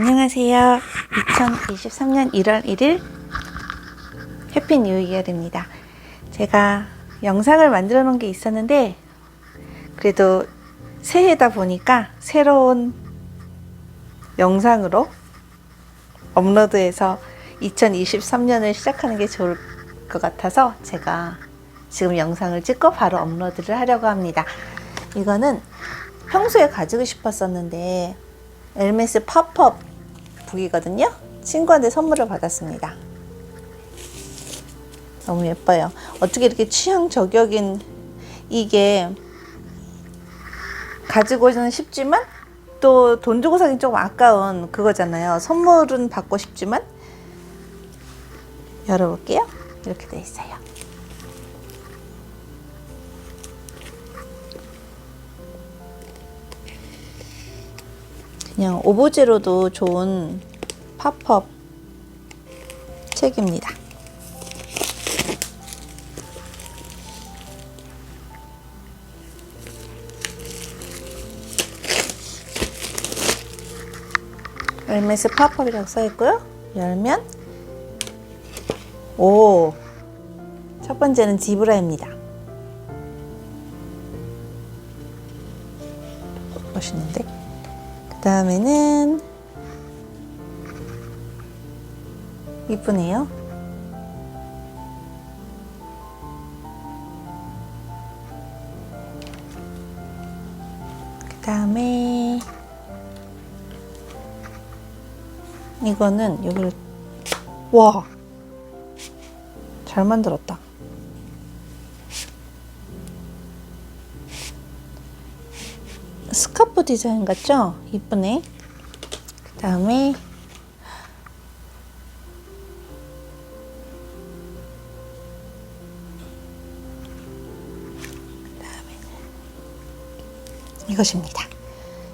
안녕하세요. 2023년 1월 1일 해피 뉴 이어입니다. 제가 영상을 만들어 놓은 게 있었는데 그래도 새해다 보니까 새로운 영상으로 업로드해서 2023년을 시작하는 게 좋을 것 같아서 제가 지금 영상을 찍고 바로 업로드를 하려고 합니다. 이거는 평소에 가지고 싶었었는데 엘메스 팝업 북이거든요. 친구한테 선물을 받았습니다. 너무 예뻐요. 어떻게 이렇게 취향 저격인 이게 가지고는 싶지만 또 돈 주고 사기 좀 아까운 그거잖아요. 선물은 받고 싶지만 열어볼게요. 이렇게 돼 있어요. 그냥 오브제로도 좋은 팝업 책입니다. 엘메스 팝업이라고 써있고요. 열면 오! 첫 번째는 지브라입니다. 멋있는데? 그 다음에는 이쁘네요. 그 다음에 이거는 여기를 와! 잘 만들었다. 스카프 디자인 같죠? 이쁘네. 그 다음에 이것입니다.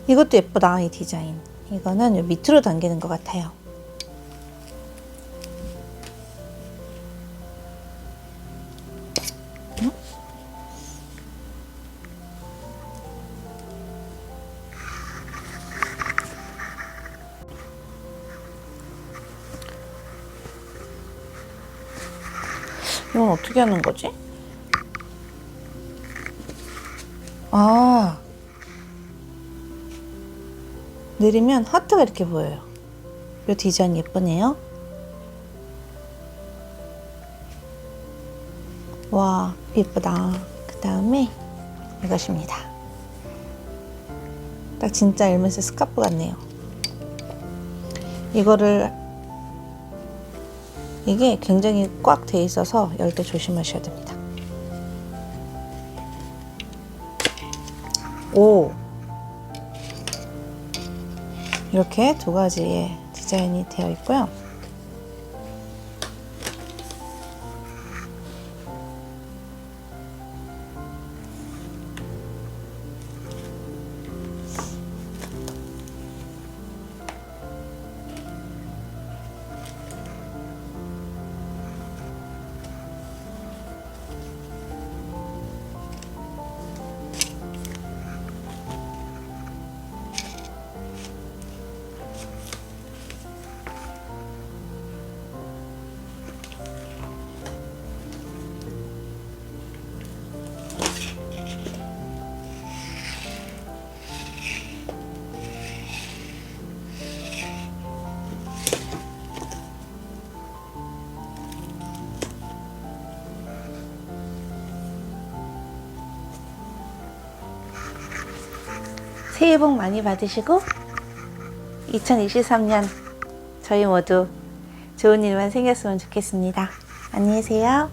이것도 예쁘다, 이 디자인. 이거는 요 밑으로 당기는 것 같아요. 이건 어떻게 하는 거지? 아, 내리면 하트가 이렇게 보여요. 이 디자인 예쁘네요. 와, 예쁘다. 그 다음에 이것입니다. 딱 진짜 엘메스 스카프 같네요. 이거를 이게 굉장히 꽉 돼 있어서 열 때 조심하셔야 됩니다. 오! 이렇게 두 가지의 디자인이 되어 있고요. 새해 복 많이 받으시고 2023년 저희 모두 좋은 일만 생겼으면 좋겠습니다. 안녕히 계세요.